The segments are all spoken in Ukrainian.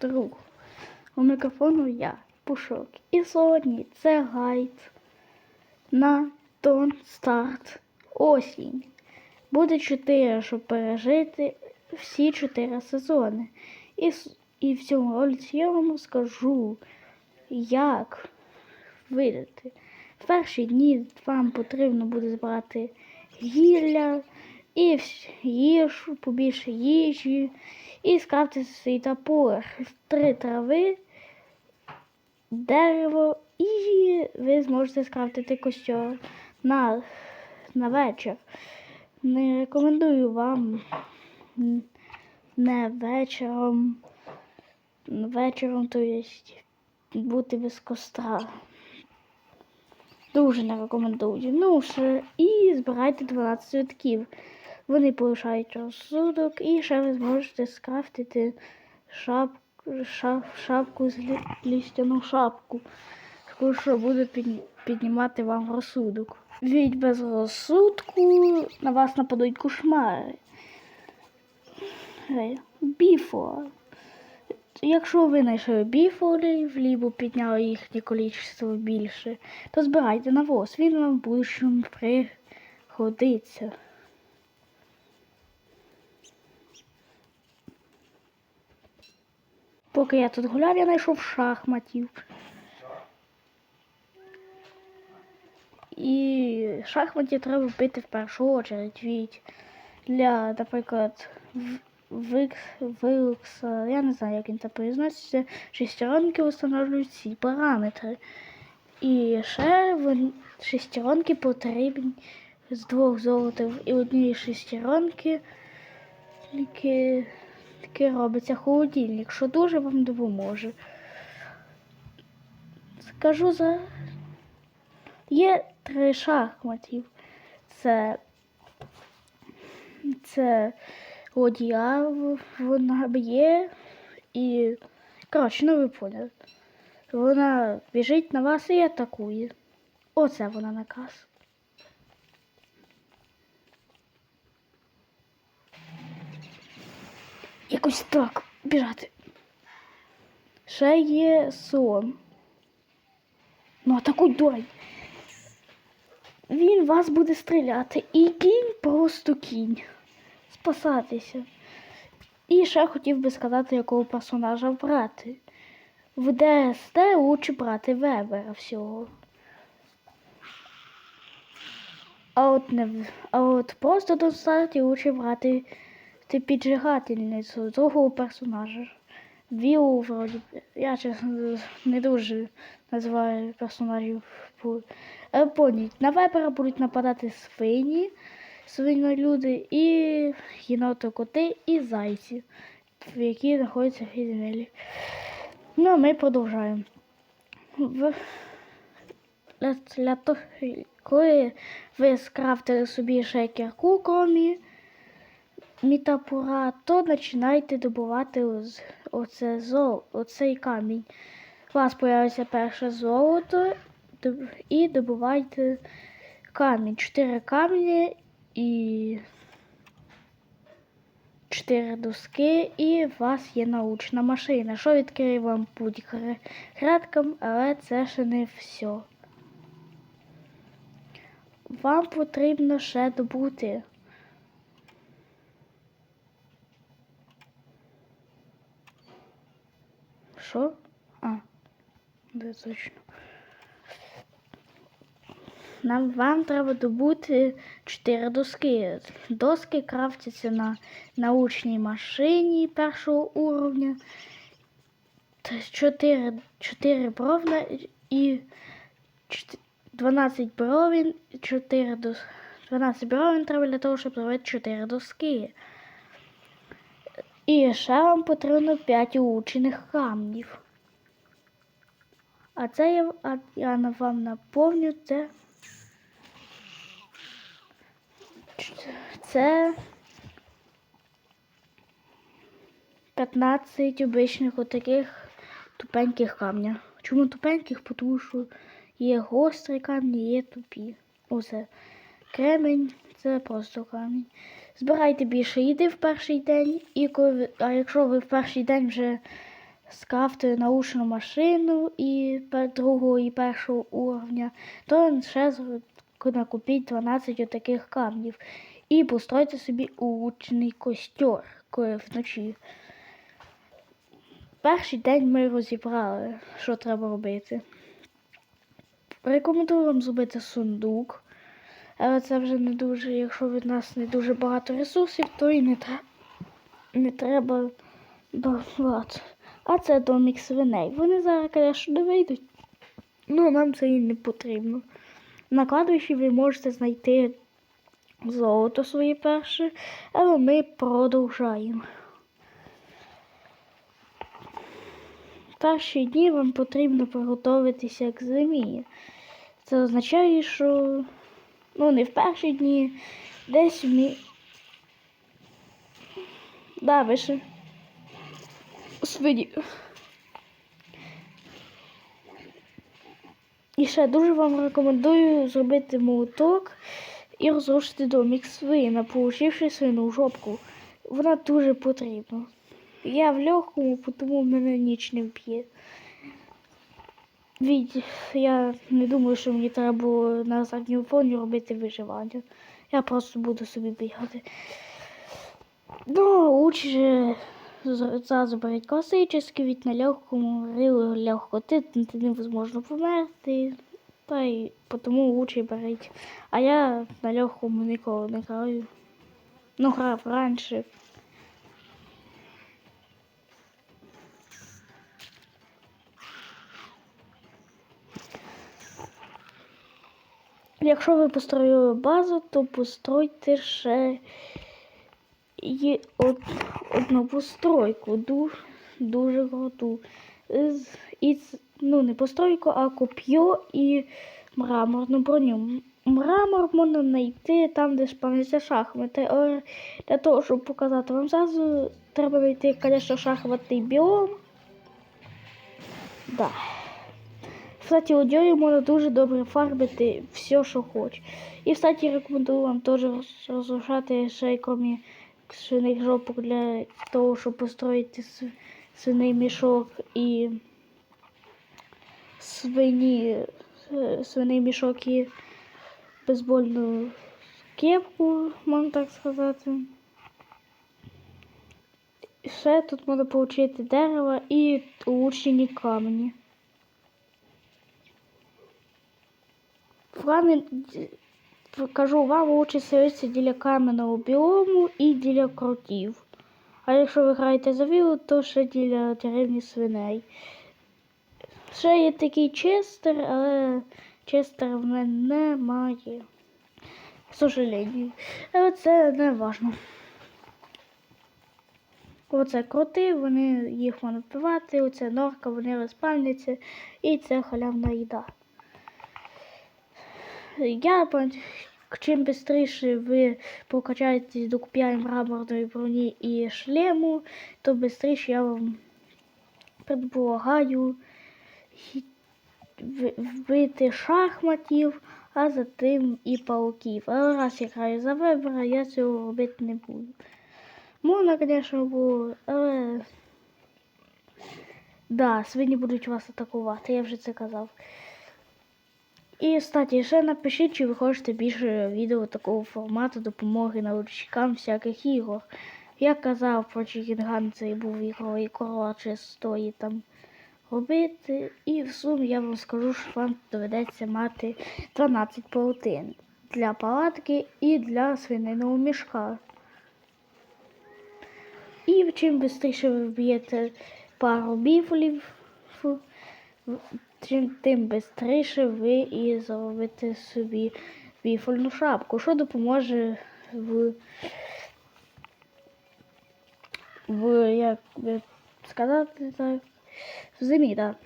друг. У мікрофону я, Пушок. І сьогодні це гайд на Don't Start осінь. Буде чотири, щоб пережити всі чотири сезони. І, і в цьому ролиці я вам скажу, як видати. В перші дні вам потрібно буде збирати гілля і їжу, побільше їжі, і скрафтити свій топор, три трави, дерево, і ви зможете скрафтити костюм на, на вечір. Не рекомендую вам не вечором, вечором, то есть бути без костра. Дуже не рекомендую. Ну, ще і збирайте 12 цвітків. Вони повишають розсудок, і ще ви зможете скрафтити шапку, шап, шапку з лі, лістяну шапку, що буде підні- піднімати вам розсудок. Від без розсудку на вас нападуть кошмари. Гей, Біфо. Якщо ви знайшли біфолів, лібо підняли їхнє кількість більше, то збирайте навоз, він вам в будущому пригодиться. Поки я тут гуляв, я знайшов шахматів. І шахматів треба бити в першу очередь від для, наприклад, в- викс, я не знаю, як він це произноситься, шестеренки встановлюють ці параметри. І ще вон- шестеренки потрібні з двох золотів і однієї шестеренки тільки, тільки робиться холодильник, що дуже вам допоможе. Скажу за. Є три шахматів. Це, це Ладія, вона б'є і. Коротше, ну ви поняли. Вона біжить на вас і атакує. Оце вона наказ. Якось так біжати. Ще є сон. Ну, атакуй дурень. Він вас буде стріляти. І кінь просто кінь. Спасатися. І ще хотів би сказати, якого персонажа брати. В ДСТ лучше брати Вебера всього. А от не а от просто до старті лучше брати ти піджигательницю другого персонажа. Вілу, вроді. Я чесно не дуже називаю персонажів. по- на вебера будуть нападати свині, свинолюди і єноти коти і зайці, які знаходяться в підземелі. Ну, а ми продовжаємо. В... Для, для коли ви скрафтили собі ще кірку, кромі мітапура, то починайте добувати оце зол, оцей камінь. У вас появиться перше золото і добувайте камінь. Чотири камні і чотири доски, і у вас є научна машина, що відкриє вам путь к але це ще не все. Вам потрібно ще добути. Що? А, де точно. Нам вам треба добути 4 доски. Доски крафтяться на научній машині першого уровня. 4, 4 бровна і 12 бровін, 4 дос... 12 бровін треба для того, щоб зробити 4 доски. І ще вам потрібно 5 улучшених камнів. А це я, а я вам наповню це. Це 15 обичних отаких тупеньких камня. Чому тупеньких? Тому що є гострі камні, є тупі. Оце. Кремень це просто камінь. Збирайте більше їди в перший день, і коли а якщо ви в перший день вже скрафтує наушну машину і другого і першого уровня, то ще накупіть 12 таких камнів і постройте собі улучшений костер коли вночі. Перший день ми розібрали, що треба робити. Рекомендую вам зробити сундук. Але це вже не дуже, якщо від нас не дуже багато ресурсів, то і не, тре- не треба багато. А це домік свиней. Вони зараз, звісно, не вийдуть. Ну, нам це і не потрібно. На кладовищі ви можете знайти золото своє перше, але ми продовжаємо. Перші дні вам потрібно приготуватися к зимі. Це означає, що ну не в перші дні, десь в мі... Да, вище. Свині. І ще дуже вам рекомендую зробити молоток і розрушити домік свина, получивши свину жопку. Вона дуже потрібна. Я в легкому, тому мене ніч не вб'є. Від, я не думаю, що мені треба було на задньому фоні робити виживання. Я просто буду собі бігати. Ну, лучше зразу беріть класичний від на легкому, рили легко. Ти, ти невозможно померти. Та й тому лучше беріть. А я на легкому ніколи не граю. Ну, грав раніше. Якщо ви построїли базу, то постройте ще і од, одну постройку. Дуже, дуже круту. І, ну, не постройку, а коп'ю і мраморну броню. Мрамор можна знайти там, де спавняться шахмати. Але для того, щоб показати вам зразу, треба знайти, звісно, шахматний біом. Да. Кстати, одягу можна дуже добре фарбити все, що хоче. І, кстати, рекомендую вам теж розрушати крім свиних жопок для того, щоб построїти свиний мішок і свині, свиний мішок і бейсбольну кепку, можна так сказати. Ще тут можна отримати дерево і улучшені камені. Вами кажу, вам лучше селитися біля кам'яного біому і біля кротів. А якщо ви граєте за вілу, то ще біля деревні свиней. Ще є такий честер, але честера в мене немає. К сожалению. Але це не важно. Оце кроти, вони їх можна вбивати, оце норка, вони розпальняться, і це халявна їда. Я чим швидше ви прокачаєтесь до куп'яї мраморної броні і шлему, то швидше я вам предполагаю вбити шахматів, а затим і пауків. Але раз я граю за вибора, я цього робити не буду. Можна, звісно, було, але. Да, свині будуть вас атакувати, я вже це казав. І, кстати, ще напишіть, чи ви хочете більше відео такого формату допомоги научникам всяких ігор. Я казав про Чікінган, це був ігровий корова чистої там робити. І в сумі я вам скажу, що вам доведеться мати 12 паутин для палатки і для свининого мішка. І чим швидше ви вб'єте пару біфлів, тим швидше ви і зробите собі біфольну шапку, що допоможе в, в як би сказати так, в зимі, так.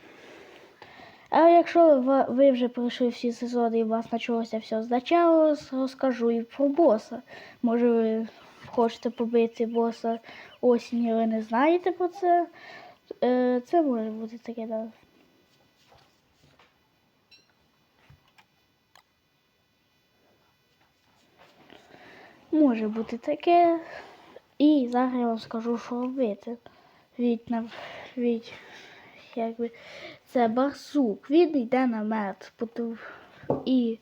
А якщо ви вже пройшли всі сезони і у вас почалося все спочатку, розкажу і про боса. Може ви хочете побити боса осінню, ви не знаєте про це. Е, Це може бути таке, да. Може бути таке. І зараз я вам скажу, що робити. від, від якби, це барсук. Він йде на мед і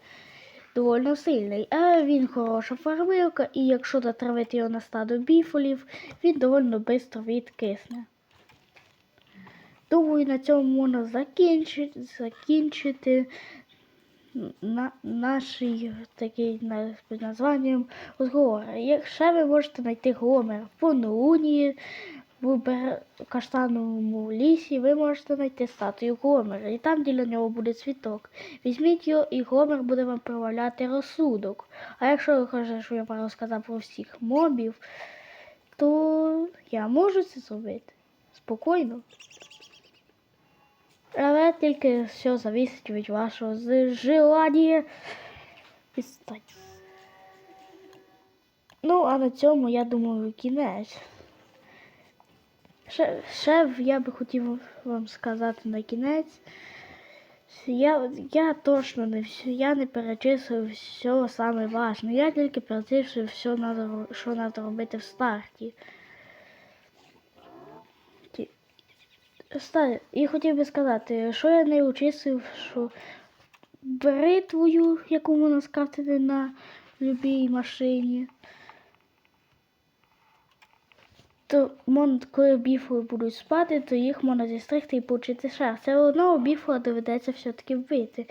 доволі сильний. А він хороша фармилка, і якщо натравити його на стадо біфолів, він доволі швидко відкисне. Думаю, на цьому можна закінчити, закінчити на, наш такий під названням розговор. Якщо ви можете знайти гомер по Нуні, в каштановому лісі, ви можете знайти статую Гомера, і там біля нього буде цвіток. Візьміть його, і Гомер буде вам проявляти розсудок. А якщо ви хочете, щоб я вам розказав про всіх мобів, то я можу це зробити. Спокійно. Але тільки все зависить від вашого желання. Відстань. Ну, а на цьому, я думаю, кінець. Ще, я би хотів вам сказати на кінець. Я, я точно не я не перечислив все важне. Я тільки перечислив все, що треба робити в старті. Ста- І хотів би сказати, що я не учислив, що бритвою, яку можна скрафтити на любій машині. То мон, коли біфли будуть спати, то їх можна зістригти і получити шерсть. Це одного біфла доведеться все-таки вбити.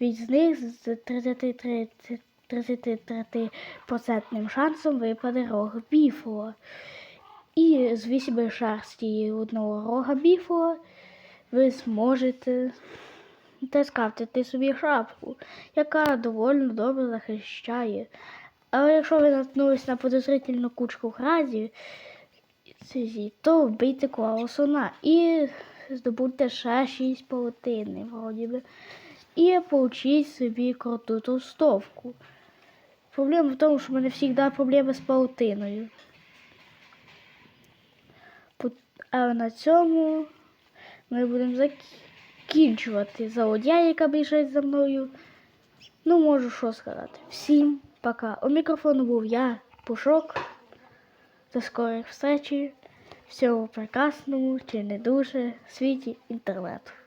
Від з них з 33, 33% шансом випаде рог біфла. І з вісьми шерсті одного рога біфла ви зможете скрафтити собі шапку, яка доволі добре захищає. Але якщо ви наткнулись на подозрительну кучку гразів, то вбийте Клаусона і здобудьте ще 6 паутини, вроді би. І получіть собі круту товстовку. Проблема в тому, що в мене завжди проблеми з паутиною. А на цьому ми будемо закінчувати заводя, яка біжить за мною. Ну, можу що сказати. Всім пока. У мікрофону був я, Пушок. До скорих встреч. Всього прекрасного чи не дуже світі інтернету.